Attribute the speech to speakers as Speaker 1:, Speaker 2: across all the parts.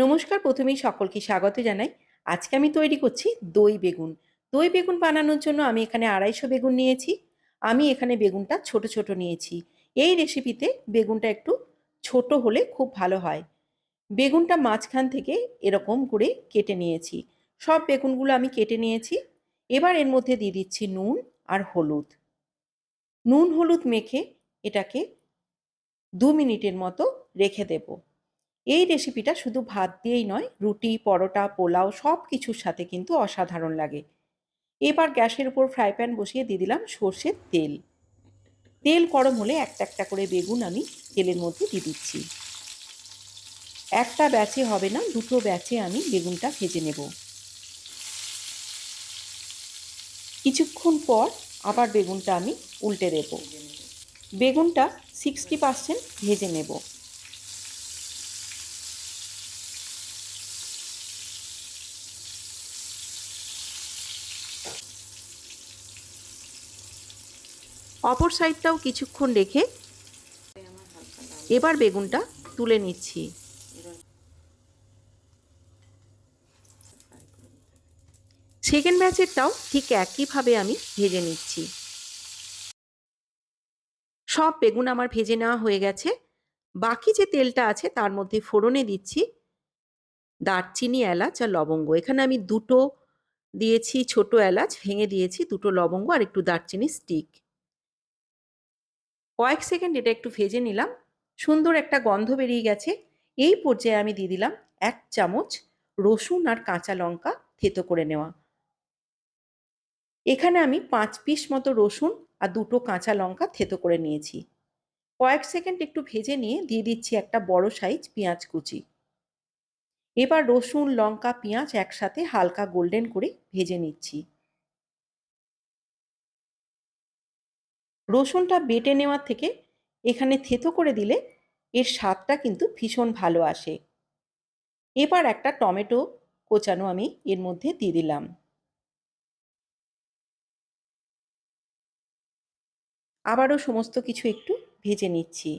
Speaker 1: নমস্কার, প্রথমেই সকলকে স্বাগত জানাই। আজকে আমি তৈরি করছি দই বেগুন। দই বেগুন বানানোর জন্য আমি এখানে আড়াইশো বেগুন নিয়েছি। আমি এখানে বেগুনটা ছোট ছোট নিয়েছি। এই রেসিপিতে বেগুনটা একটু ছোট হলে খুব ভালো হয়। বেগুনটা মাঝখান থেকে এরকম করে কেটে নিয়েছি। সব বেগুনগুলো আমি কেটে নিয়েছি। এবার এর মধ্যে দিয়ে দিচ্ছি নুন আর হলুদ। নুন, হলুদ মেখে এটাকে দু মিনিটের মতো রেখে দেবো। এই রেসিপিটা শুধু ভাত দিয়েই নয়, রুটি, পরোটা, পোলাও সব কিছুর সাথে কিন্তু অসাধারণ লাগে। এবার গ্যাসের উপর ফ্রাই প্যান বসিয়ে দিয়ে দিলাম সর্ষের তেল। তেল গরম হলে একটা একটা করে বেগুন আমি তেলের মধ্যে দিয়ে দিচ্ছি। একটা ব্যাচে হবে না, দুটো ব্যাচে আমি বেগুনটা ভেজে নেব। কিছুক্ষণ পর আবার বেগুনটা আমি উল্টে দেব। বেগুনটা সিক্সটি পার্সেন্ট ভেজে নেব। অপর সাইডটাও কিছুক্ষণ রেখে এবার বেগুনটা তুলে নিচ্ছি। সেকেন্ড ব্যাচেরটাও ঠিক একইভাবে আমি ভেজে নিচ্ছি। সব বেগুন আমার ভেজে নেওয়া হয়ে গেছে। বাকি যে তেলটা আছে তার মধ্যে ফোড়নে দিচ্ছি। দারচিনি, এলাচ আর লবঙ্গ। এখানে আমি দুটো দিয়েছি ছোট এলাচ, ভেঙে দিয়েছি দুটো লবঙ্গ আর একটু দারচিনি স্টিক কয়েক সেকেন্ড এটা একটু ভেজে নিলাম। সুন্দর একটা গন্ধ বেরিয়ে গেছে। এই পর্যায়ে আমি দিয়ে দিলাম এক চামচ রসুন আর কাঁচা লঙ্কা থেতো করে নেওয়া। এখানে আমি পাঁচ পিস মতো রসুন আর দুটো কাঁচা লঙ্কা থেতো করে নিয়েছি। কয়েক সেকেন্ড একটু ভেজে নিয়ে দিয়ে দিচ্ছি একটা বড় সাইজ পেঁয়াজ কুচি। এবার রসুন, লঙ্কা, পেঁয়াজ একসাথে হালকা গোল্ডেন করে ভেজে নিচ্ছি। রসুনটা বেটে নেওয়ার থেকে এখানে থেতো করে দিলে এর স্বাদটা কিন্তু ভীষণ ভালো আসে। এবার একটা টমেটো কোচানো আমি এর মধ্যে দিয়ে দিলাম। আবারও সমস্ত কিছু একটু ভেজে নিচ্ছি।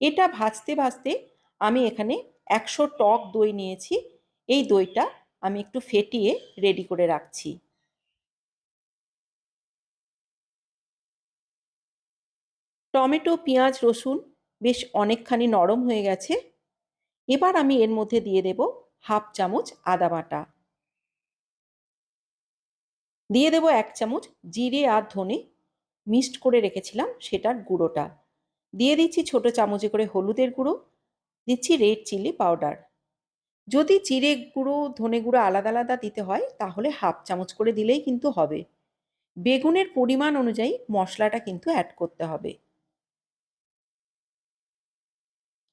Speaker 1: এটা ভাজতে ভাজতে আমি এখানে একশো টক দই নিয়েছি। এই দইটা আমি একটু ফেটিয়ে রেডি করে রাখছি। টমেটো, পেঁয়াজ, রসুন বেশ অনেকখানি নরম হয়ে গেছে। এবার আমি এর মধ্যে দিয়ে দেব হাফ চামচ আদা বাটা। দিয়ে দেব এক চামচ জিরে আর ধনে, মিক্সড করে রেখেছিলাম সেটার গুঁড়োটা। দিয়ে দিচ্ছি ছোট চামচে করে হলুদের গুঁড়ো, দিচ্ছি রেড চিলি পাউডার। যদি জিরে গুঁড়ো, ধনে গুঁড়ো আলাদা আলাদা দিতে হয়, তাহলে হাফ চামচ করে দিলেই কিন্তু হবে। বেগুনের পরিমাণ অনুযায়ী মশলাটা কিন্তু অ্যাড করতে হবে।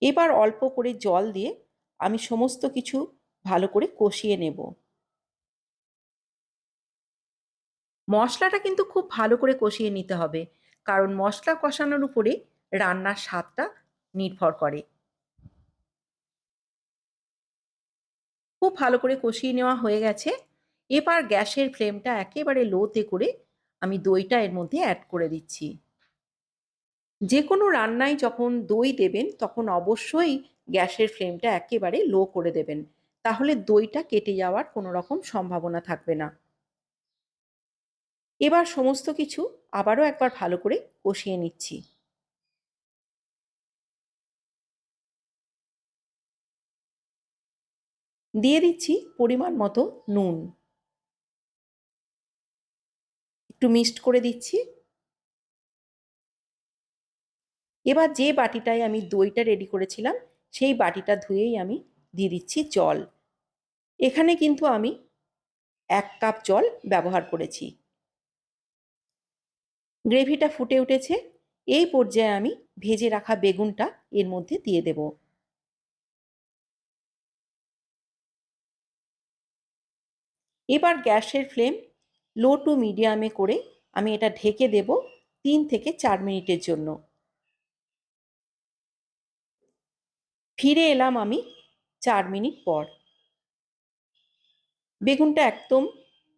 Speaker 1: এবার অল্প করে জল দিয়ে আমি সমস্ত কিছু ভালো করে কষিয়ে নেব। মশলাটা কিন্তু খুব ভালো করে কষিয়ে নিতে হবে, কারণ মশলা কষানোর উপরে রান্নার স্বাদটা নির্ভর করে। খুব ভালো করে কষিয়ে নেওয়া হয়ে গেছে। এবার গ্যাসের ফ্লেমটা একেবারে লোতে করে আমি দইটা এর মধ্যে অ্যাড করে দিচ্ছি। যে কোনো রান্নায় যখন দই দেবেন, তখন অবশ্যই গ্যাসের ফ্লেমটা একেবারে লো করে দেবেন। তাহলে দইটা কেটে যাওয়ার কোনো রকম সম্ভাবনা থাকবে না। এবার সমস্ত কিছু আবারও একবার ভালো করে কষিয়ে নিচ্ছি। দিয়ে দিচ্ছি পরিমাণ মতো নুন। একটু মিক্সড করে দিচ্ছি। এবার যে বাটিটায় আমি দইটা রেডি করেছিলাম, সেই বাটিটা ধুয়েই আমি দিয়ে দিচ্ছি জল। এখানে কিন্তু আমি এক কাপ জল ব্যবহার করেছি। গ্রেভিটা ফুটে উঠেছে, এই পর্যায়ে আমি ভেজে রাখা বেগুনটা এর মধ্যে দিয়ে দেব। এবার গ্যাসের ফ্লেম লো টু মিডিয়ামে করে আমি এটা ঢেকে দেব তিন থেকে চার মিনিটের জন্য। ফিরে এলাম আমি চার মিনিট পর। বেগুনটা একদম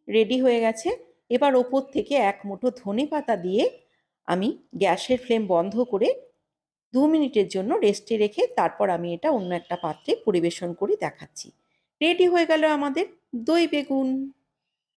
Speaker 1: রেডি হয়ে গেছে। এবার ওপর থেকে এক মুঠো ধনে পাতা দিয়ে আমি গ্যাসের ফ্লেম বন্ধ করে দু মিনিটের জন্য রেস্টে রেখে তারপর আমি এটা অন্য একটা পাত্রে পরিবেশন করে দেখাচ্ছি। রেডি হয়ে গেল আমাদের দই বেগুন।